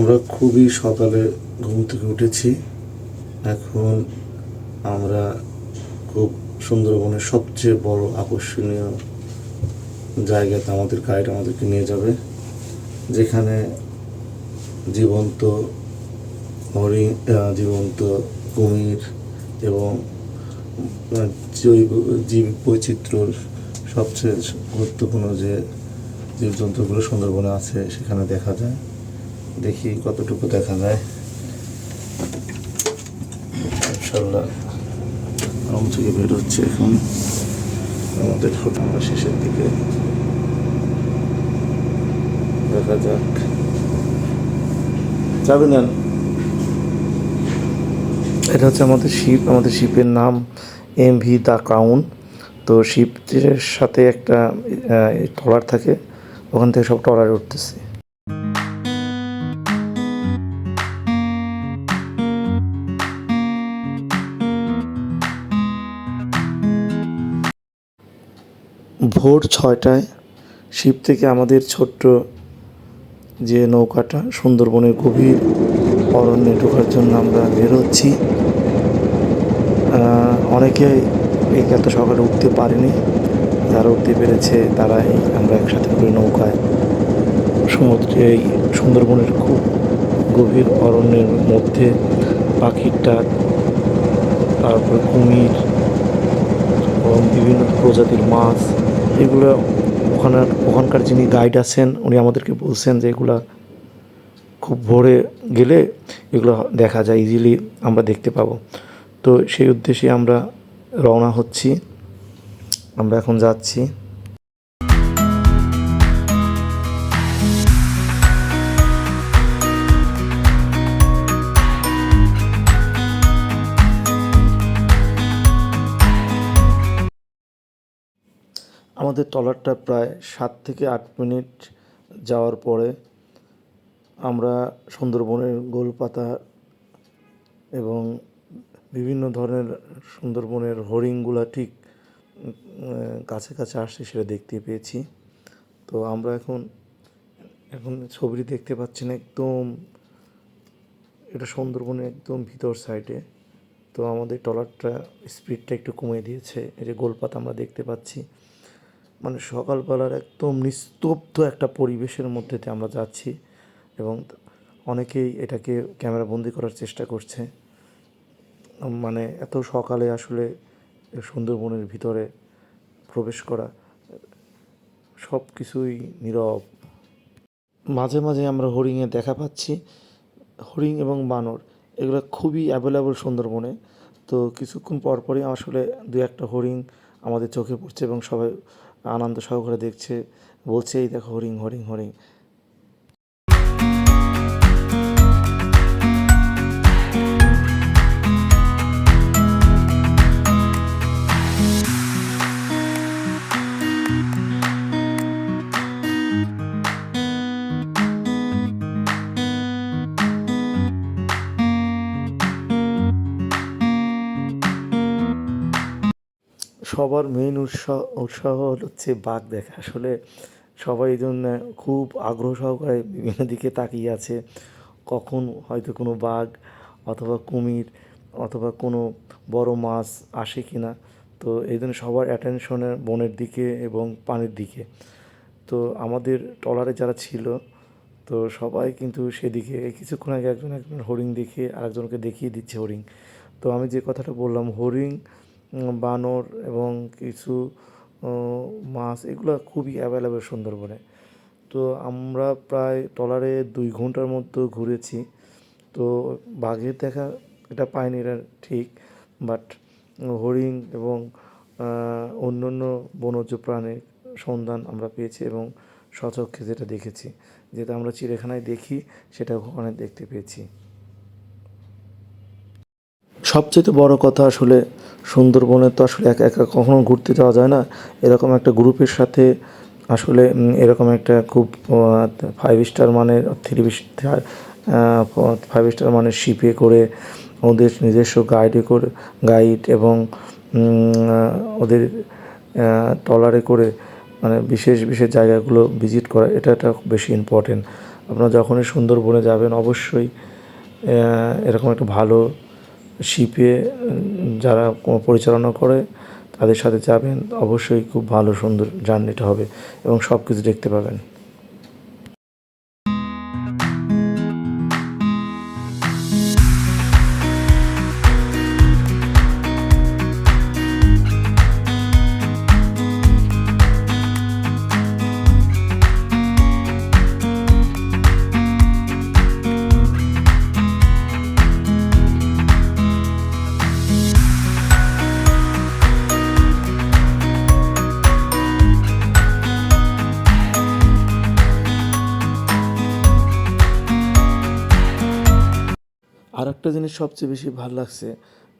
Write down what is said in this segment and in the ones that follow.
আমরা খুবই সকালে ঘুম থেকে উঠেছি। এখন আমরা খুব সুন্দরবনের সবচেয়ে বড় আকর্ষণীয় জায়গাতে আমাদের গাইড আমাদেরকে নিয়ে যাবে, যেখানে জীবন্ত হরিণ জীবন্ত কুমির এবং জৈব, জীব বৈচিত্র্যর সবচেয়ে গুরুত্বপূর্ণ যে জীবজন্তুগুলো সুন্দরবনে আছে সেখানে দেখা যায়। দেখি কতটুকু দেখা যায়। ইনশাল্লাহ থেকে বের হচ্ছে এখন। আমাদের আমরা শেষের দিকে। দেখা যাক। যাবে না। এটা হচ্ছে আমাদের শিপ। আমাদের শিপের নাম এম ভি দ্য কাউন তো শিপের সাথে একটা ট্রলার থাকে। ওখান থেকে সব ট্রলারে উঠতেছে। ভোর ছয়টায় শিব থেকে আমাদের ছোট্ট যে নৌকাটা, সুন্দরবনের গভীর অরণ্যে ঢোকার জন্য আমরা বেরোচ্ছি। অনেকে এই এত সকালে উঠতে পারেনি। যারা উঠতে পেরেছে, তারাই আমরা একসাথে করে নৌকায় সমুদ্রে এই সুন্দরবনের খুব গভীর অরণ্যের মধ্যে পাখির ডাক তারপরে কুমির এবং বিভিন্ন প্রজাতির মাছ এগুলো ওখানে ওখানকার যিনি গাইড আছেন, উনি আমাদেরকে বলছেন যে এগুলো খুব ভোরে গেলে এগুলো দেখা যায় ইজিলি আমরা দেখতে পাবো। তো সেই উদ্দেশ্যে আমরা রওনা হচ্ছি। আমরা এখন যাচ্ছি। আমাদের ট্রলারটা প্রায় সাত থেকে আট মিনিট যাওয়ার পরে আমরা সুন্দরবনের গোলপাতা এবং বিভিন্ন ধরনের সুন্দরবনের হরিণগুলা ঠিক কাছে কাছে আসছে সেটা দেখতে পেয়েছি। তো আমরা এখন এখন ছবিটি দেখতে পাচ্ছেন একদম, এটা সুন্দরবনের একদম ভিতর সাইডে। তো আমাদের ট্রলারটা স্পিডটা একটু কমিয়ে দিয়েছে। এই যে গোলপাতা আমরা দেখতে পাচ্ছি। মানে সকালবেলার একদম নিস্তব্ধ একটা পরিবেশের মধ্যে আমরা যাচ্ছি এবং অনেকেই এটাকে ক্যামেরা বন্দি করার চেষ্টা করছে। মানে এত সকালে আসলে সুন্দরবনের ভিতরে প্রবেশ করা সব কিছুই নীরব। মাঝে মাঝে আমরা হরিণে দেখা পাচ্ছি। হরিণ এবং বানর, এগুলো খুবই অ্যাভেলেবল সুন্দরবনে। তো কিছুক্ষণ পর পরই আসলে দু একটা হরিণ আমাদের চোখে পড়ছে এবং সবাই আনন্দ সহকারে দেখছে বলছে এই দেখো হরিণ হরিণ হরিণ সবার মেইন উৎসাহ উৎসাহ হচ্ছে বাঘ দেখা। আসলে সবাই এই জন্য খুব আগ্রহ সহকারে বিভিন্ন দিকে তাকিয়ে আছে। কখন হয়তো কোনো বাঘ অথবা কুমির অথবা কোনো বড় মাছ আসে কি না তো এই জন্য সবার অ্যাটেনশনের বনের দিকে এবং পানির দিকে। তো আমাদের ট্রলারে যারা ছিল, তো সবাই কিন্তু সেদিকে কিছুক্ষণ আগে একজন একজন হরিণ দেখে আরেকজনকে দেখিয়ে দিচ্ছে হরিণ। তো আমি যে কথাটা বললাম, হরিণ বানর এবং কিছু মাছ এগুলো খুবই অ্যাভেলেবেল সুন্দরবনে। তো আমরা প্রায় ট্রলারে দুই ঘণ্টার মতো ঘুরেছি। তো বাঘের দেখা এটা পাইনি এটা ঠিক বাট হরিণ এবং আহ, অন্যান্য বনজ প্রাণীর সন্ধান আমরা পেয়েছি এবং সচক্ষে যেটা দেখেছি। যেটা আমরা চিড়িয়াখানায় দেখি সেটা ওখানে দেখতে পেয়েছি। সবচেয়ে বড় কথা আসলে সুন্দরবনে তো আসলে একা একা কখনো ঘুরতে যাওয়া যায় না। এরকম একটা গ্রুপের সাথে আসলে এরকম একটা খুব ফাইভ স্টার মানের থ্রি স্টার ফাইভ স্টার মানের শিপে করে ওদের নিজস্ব গাইডে করে গাইড এবং ওদের ট্রলারে করে মানে বিশেষ বিশেষ জায়গাগুলো ভিজিট করা, এটা একটা বেশি ইম্পর্টেন্ট আপনারা যখনই সুন্দরবনে যাবেন অবশ্যই এরকম একটা ভালো শিপে যারা পরিচালনা করে, তাদের সাথে যাবেন। অবশ্যই খুব ভালো, সুন্দর জার্নিটা হবে এবং সব কিছু দেখতে পাবেন। একটা জিনিস সবচেয়ে বেশি ভালো লাগছে,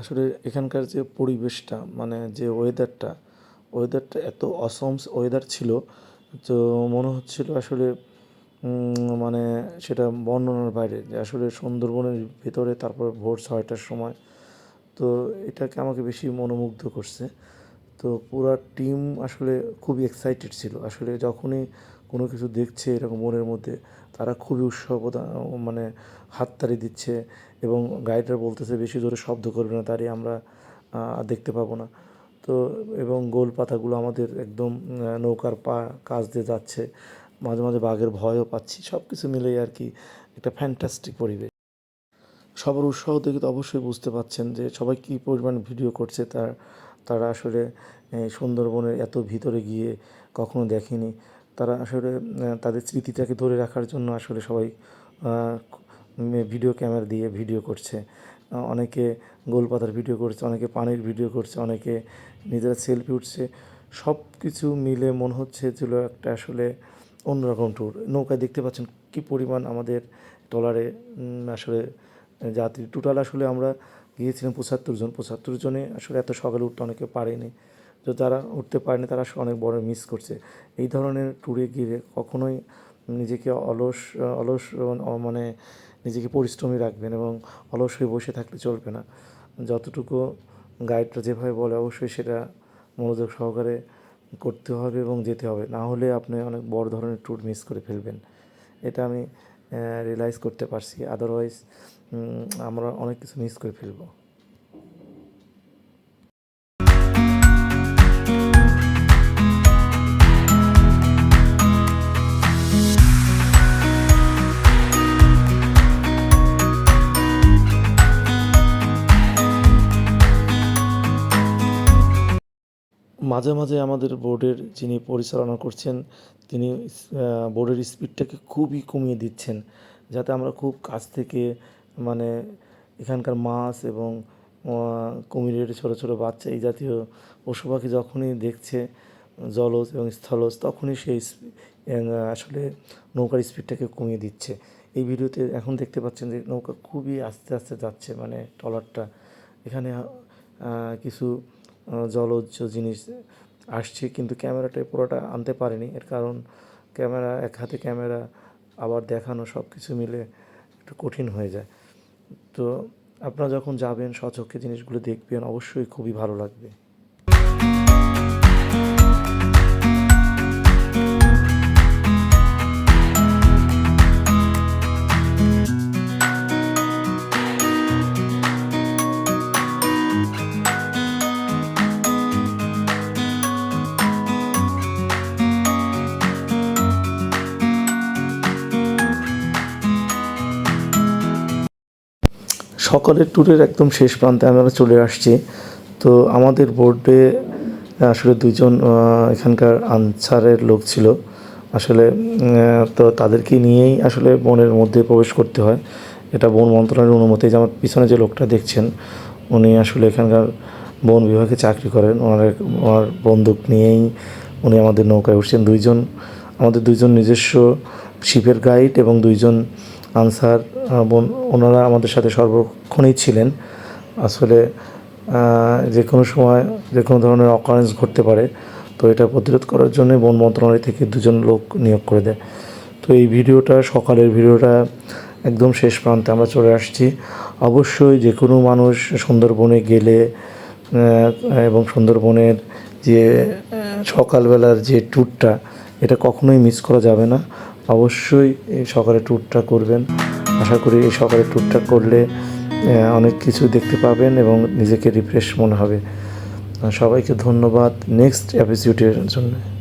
আসলে এখানকার যে পরিবেশটা মানে যে ওয়েদারটা ওয়েদারটা এত অসম ওয়েদার ছিল, তো মনে হচ্ছিল আসলে মানে সেটা বর্ণনার বাইরে, যে আসলে সুন্দরবনের ভেতরে তারপর ভোর ছয়টার সময়, তো এটাকে আমাকে বেশি মনোমুগ্ধ করছে। তো পুরা টিম আসলে খুবই এক্সাইটেড ছিল, আসলে যখনই কোনো কিছু দেখছে এরকম মনের মধ্যে, তারা খুবই উৎসাহ মানে হাততালি দিচ্ছে এবং গাইডার বলতেছে, বেশি জোরে শব্দ করবে না, তারই আমরা দেখতে পাবো না। তো, এবং গোল পাতাগুলো আমাদের একদম নৌকার পা, কাজ দিয়ে যাচ্ছে। মাঝে মাঝে বাঘের ভয়ও পাচ্ছি। সব কিছু মিলেই আর কি একটা ফ্যান্টাস্টিক পরিবেশ। সবার উৎসাহ দেখে তো অবশ্যই বুঝতে পাচ্ছেন যে সবাই কী পরিমাণ ভিডিও করছে। তার, তারা আসলে সুন্দরবনের এত ভিতরে গিয়ে কখনো দেখেনি। তারা আসলে তাদের স্মৃতিটাকে ধরে রাখার জন্য আসলে সবাই ভিডিও ক্যামেরা দিয়ে ভিডিও করছে। অনেকে গোলপাতার ভিডিও করছে, অনেকে পানির ভিডিও করছে, অনেকে নিজেরা সেলফি উঠছে। সব কিছু মিলে মনে হচ্ছে ছিল একটা আসলে অন্যরকম ট্যুর নৌকায় দেখতে পাচ্ছেন কী পরিমাণ আমাদের ট্রলারে আসলে যাত্রী। টোটাল আসলে আমরা গিয়েছিলাম পঁচাত্তর জন। পঁচাত্তর জনে আসলে এত সকালে উঠতে অনেকে পারেনি। তো যারা উঠতে পারেনি তারা আসলে অনেক বড় মিস করছে। এই ধরনের ট্যুরে গিয়ে কখনোই নিজেকে অলস অলস মানে নিজেকে পরিশ্রমী রাখবেন এবং অলস হয়ে বসে থাকলে চলবে না। যতটুকু গাইডটা যেভাবে বলে অবশ্যই সেটা মনোযোগ সহকারে করতে হবে এবং যেতে হবে। না হলে আপনি অনেক বড় ধরনের ট্যুর মিস করে ফেলবেন। এটা আমি রিয়েলাইজ করতে পারছি। আদারওয়াইজ আমরা অনেক কিছু মিস করে ফেলব। মাঝে মাঝে আমাদের বোর্ডের যিনি পরিচালনা করছেন, তিনি বোর্ডের স্পিডটাকে খুবই কমিয়ে দিচ্ছেন, যাতে আমরা খুব কাছ থেকে মানে এখানকার মাছ এবং কুমিরের ছোটো ছোটো বাচ্চা, এই জাতীয় পশু পাখি যখনই দেখছে, জলজ এবং স্থলজ, তখনই সেই আসলে নৌকার স্পিডটাকে কমিয়ে দিচ্ছে। এই ভিডিওতে এখন দেখতে পাচ্ছেন যে নৌকা খুবই আস্তে আস্তে যাচ্ছে মানে ট্রলারটা। এখানে কিছু জলজ জিনিস আসছে, কিন্তু ক্যামেরাটা পুরোটা আনতে পারেনি। এর কারণ ক্যামেরা, এক হাতে ক্যামেরা, আবার দেখানো সব কিছু মিলে একটু কঠিন হয়ে যায়। তো আপনারা যখন যাবেন স্বচক্ষে জিনিসগুলো দেখবেন, অবশ্যই খুবই ভালো লাগবে। সকালের ট্যুরের একদম শেষ প্রান্তে আমরা চলে আসছি। তো আমাদের বোর্ডে আসলে দুজন এখানকার আনসারের লোক ছিল। আসলে তো তাদেরকে নিয়েই আসলে বনের মধ্যে প্রবেশ করতে হয়। এটা বন মন্ত্রণালয়ের অনুমতি যে আমার পিছনে যে লোকটা দেখছেন, উনি আসলে এখানকার বন বিভাগে চাকরি করেন। ওনার ওনার বন্দুক নিয়েই উনি আমাদের নৌকায় উঠছেন। দুইজন, আমাদের দুইজন নিজস্ব শিপের গাইড এবং দুইজন আনসার বোন, ওনারা আমাদের সাথে সর্বক্ষণই ছিলেন। আসলে যে কোনো সময় যে কোনো ধরনের অকারেন্স ঘটতে পারে, তো এটা প্রতিরোধ করার জন্য বন মন্ত্রণালয় থেকে দুজন লোক নিয়োগ করে দেয়। তো এই ভিডিওটা, সকালের ভিডিওটা একদম শেষ প্রান্তে আমরা চলে আসছি। অবশ্যই যে কোনো মানুষ সুন্দরবনে গেলে এবং সুন্দরবনের যে সকালবেলার যে ট্যুরটা এটা কখনোই মিস করা যাবে না। অবশ্যই এই সকালে ট্যুরটা করবেন। আশা করি এই সকালে ট্যুরটা করলে অনেক কিছু দেখতে পাবেন এবং নিজেকে রিফ্রেশ মনে হবে। সবাইকে ধন্যবাদ। নেক্সট এপিসোডের জন্য।